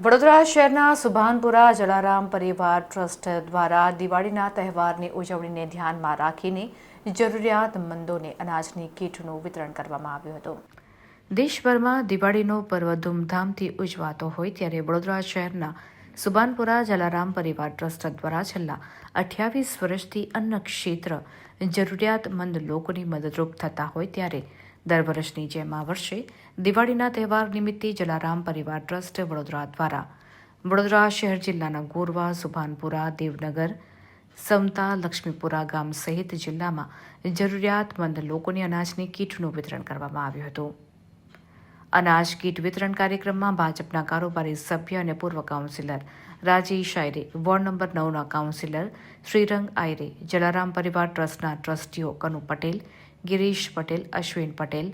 વડોદરા શહેરના સુભાનપુરા જલારામ પરિવાર ટ્રસ્ટ દ્વારા દિવાળીના તહેવારની ઉજવણીને ધ્યાનમાં રાખીને જરૂરિયાતમંદોને અનાજની કીટનું વિતરણ કરવામાં આવ્યું હતું. દેશભરમાં દિવાળીનો પર્વ ધૂમધામથી ઉજવાતો હોય ત્યારે વડોદરા શહેરના સુભાનપુરા જલારામ પરિવાર ટ્રસ્ટ દ્વારા છેલ્લા અઠ્યાવીસ વર્ષથી અન્ન ક્ષેત્ર જરૂરિયાતમંદ લોકોની મદદરૂપ થતા હોય ત્યારે દર વર્ષની જેમ આ વર્ષે દિવાળીના તહેવાર નિમિત્તે જલારામ પરિવાર ટ્રસ્ટ વડોદરા દ્વારા વડોદરા શહેર જિલ્લાના ગોરવા, સુભાનપુરા, દેવનગર, સમતા, લક્ષ્મીપુરા ગામ સહિત જિલ્લામાં જરૂરિયાતમંદ લોકોને અનાજની કીટનું વિતરણ કરવામાં આવ્યું હતું. અનાજ, કીટ વિતરણ કાર્યક્રમમાં ભાજપના કારોબારી સભ્ય અને પૂર્વ councillor Rajesh Ayare ward number નવના councillor Shrirang આયરે, જલારામ પરિવાર ટ્રસ્ટના ટ્રસ્ટીઓ કનુ પટેલ, ગિરીશ પટેલ, અશ્વિન પટેલ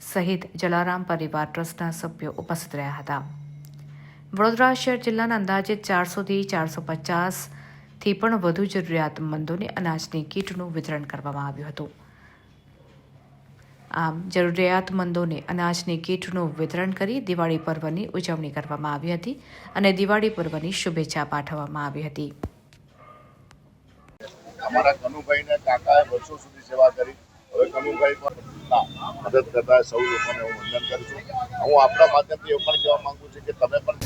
સહિત જલારામ પરિવાર ટ્રસ્ટના સભ્યો ઉપસ્થિત રહ્યા હતા. વડોદરા શહેર જિલ્લાના અંદાજે ચારસોથી ચારસો પચાસથી પણ વધુ જરૂરિયાતમંદોને અનાજની કીટનું વિતરણ કરવામાં આવ્યું હતું. આમ જરૂરિયાતમંદોને અનાજની કીટનું વિતરણ કરી દિવાળી પર્વની ઉજવણી કરવામાં આવી હતી અને દિવાળી પર્વની શુભેચ્છા પાઠવવામાં આવી હતી. અમારા કનુભાઈને કાકાએ વર્ષો સુધી સેવા કરી. હવે કનુભાઈ પણ મદદ કરતા સૌ લોકોને હું વંદન કરું છું. હું આપણા માધ્યમથી એવું પણ કહેવા માંગુ છું કે તમે પણ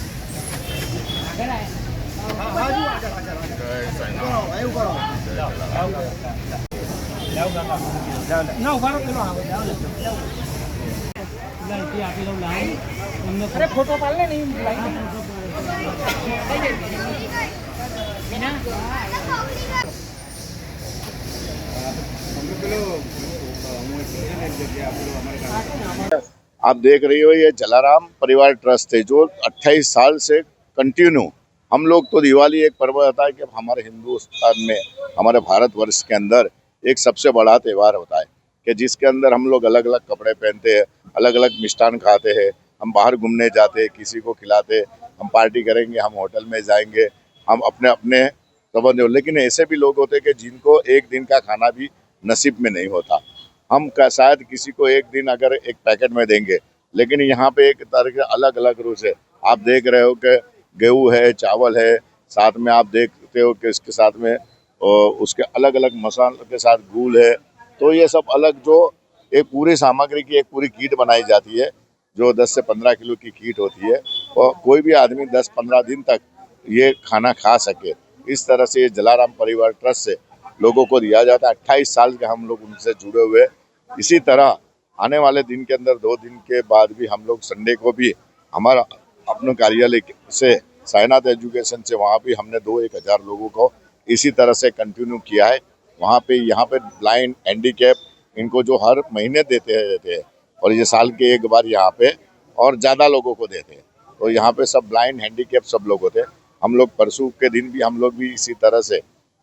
ના ઉભા રહો, પેલો આવે, જાઓ ને. લાઈટી આપી દઉં, લાઈન. એમને અરે ફોટો પાડ લે ને ઈ લાઈન. आप देख रही हो ये जलाराम परिवार ट्रस्ट है जो 28 साल से कंटिन्यू हम लोग तो दिवाली एक पर्व होता है कि हमारे हिंदुस्तान में हमारे भारतवर्ष के अंदर एक सबसे बड़ा त्यौहार होता है कि जिसके अंदर हम लोग अलग अलग कपड़े पहनते हैं अलग अलग मिष्ठान खाते हैं, हम बाहर घूमने जाते हैं, किसी को खिलाते हम पार्टी करेंगे, हम होटल में जाएँगे, हम अपने अपने प्रबंध लेकिन ऐसे भी लोग होते हैं कि जिनको एक दिन का खाना भी नसीब में नहीं होता। हम शायद किसी को एक दिन अगर एक पैकेट में देंगे, लेकिन यहाँ पे एक तरह के अलग अलग रूल्स है। आप देख रहे हो कि गेहूँ है, चावल है, साथ में आप देखते हो कि इसके साथ में अ, उसके अलग अलग मसालों के साथ गूल है। तो ये सब अलग जो एक पूरी सामग्री की एक पूरी कीट बनाई जाती है जो 10 से 15 किलो की कीट होती है और कोई भी आदमी 10-15 दिन तक ये खाना खा सके। इस तरह से ये जलाराम परिवार ट्रस्ट से लोगों को दिया जाता है। अट्ठाईस साल के हम लोग उनसे जुड़े हुए। इसी तरह आने वाले दिन के अंदर दो दिन के बाद भी हम लोग संडे को भी हमारा अपने कार्यालय से साइनाथ एजुकेशन से वहाँ भी हमने दो एक हज़ार लोगों को इसी तरह से कंटिन्यू किया है। वहाँ पे, यहाँ पे ब्लाइंड हैंडीकैप इनको जो हर महीने देते देते हैं और ये साल के एक बार यहाँ पे और ज़्यादा लोगों को देते हैं। तो यहाँ पे सब ब्लाइंड हैंडीकैप सब लोग होते हैं। हम लोग परसों के दिन भी हम लोग भी इसी तरह से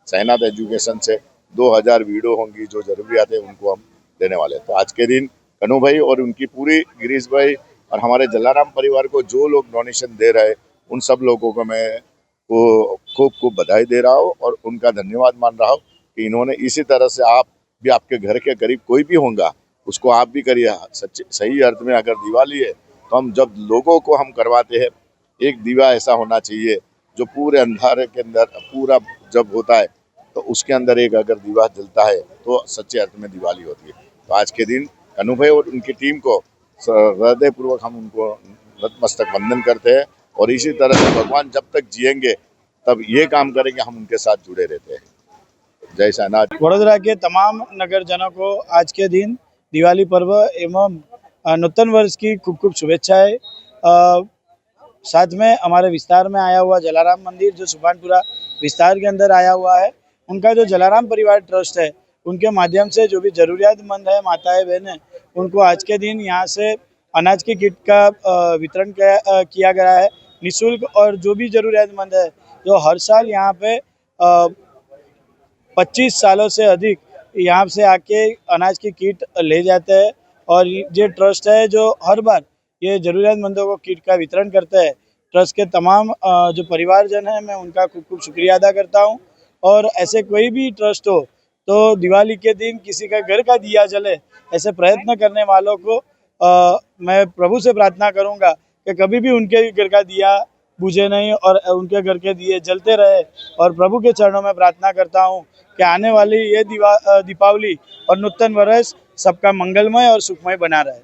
साइनाथ एजुकेशन से 2000 वीडियो होंगी, जो जरूरियात है, उनको हम देने वाले तो आज के दिन कनु भाई और उनकी पूरी गिरीश भाई और हमारे जलाराम परिवार को जो लोग डोनेशन दे रहे उन सब लोगों को मैं को, खूब खूब बधाई दे रहा हूँ और उनका धन्यवाद मान रहा हूँ कि इन्होंने इसी तरह से आप भी, आपके घर के करीब कोई भी होगा, उसको आप भी करिए, सच्चे, सही अर्थ में अगर दिवाली है तो हम जब लोगों को हम करवाते हैं, एक दीवा ऐसा होना चाहिए, जो पूरे अंधारे के अंदर, पूरा जब होता है तो उसके अंदर एक अगर दीवा जलता है तो सच्चे अर्थ में दिवाली होती है। तो आज के दिन कनु और उनकी टीम को हृदयपूर्वक हम उनको नतमस्तक वंदन करते हैं। और इसी तरह से भगवान जब तक जिएँगे, तब ये काम करेंगे, हम उनके साथ जुड़े रहते हैं। जय सानाथ वडोदरा के तमाम नगरजनों को आज के दिन दिवाली पर्व एवं नूतन वर्ष की खूब खूब शुभेच्छाएँ। साथ में हमारे विस्तार में आया हुआ जलाराम मंदिर, जो सुभानपुरा विस्तार के अंदर आया हुआ है, उनका जो जलाराम परिवार ट्रस्ट है, उनके माध्यम से जो भी जरूरियातमंद है, माताएँ, बहनें उनको आज के दिन यहाँ से अनाज की किट का वितरण किया गया है। निशुल्क और जो भी जरूरियातमंद है जो हर साल यहाँ पे 25 सालों से अधिक यहाँ से आके अनाज की किट ले जाते हैं और ये ट्रस्ट है जो हर बार ये ज़रूरतमंदों को किट का वितरण करता है। ट्रस्ट के तमाम जो परिवारजन हैं मैं उनका खूब खूब शुक्रिया अदा करता हूँ। और ऐसे कोई भी ट्रस्ट हो तो दिवाली के दिन किसी का घर का दिया जले ऐसे प्रयत्न करने वालों को अ, मैं प्रभु से प्रार्थना करूँगा कि कभी भी उनके घर का दिया बुझे नहीं और उनके घर के दिए जलते रहे और प्रभु के चरणों में प्रार्थना करता हूँ कि आने वाली ये दिवा अ, दीपावली और नूतन वर्ष सबका मंगलमय और सुखमय बना रहे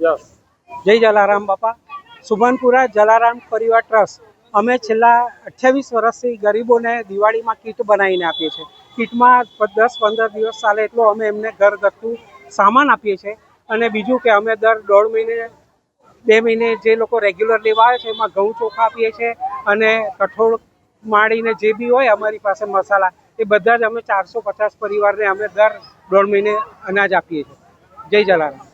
જય જલારામ બાપા સુભાનપુરા જલારામ પરિવાર ટ્રસ્ટ અમે છેલ્લા અઠ્યાવીસ વર્ષથી ગરીબોને દિવાળીમાં કીટ બનાવીને આપીએ છીએ કીટમાં પ- દસ પંદર દિવસ ચાલે એટલો અમે એમને ઘરગથ્થુ સામાન આપીએ છીએ અને બીજું કે અમે દર દોઢ મહિને બે મહિને જે લોકો રેગ્યુલર લેવા આવે છે, એમાં ઘઉં ચોખા આપીએ છીએ અને કઠોળ માળીને જે બી હોય અમારી પાસે મસાલા, એ બધા જ અમે ચારસો પચાસ પરિવારને અમે દર દોઢ મહિને અનાજ આપીએ છીએ. જય જલારામ.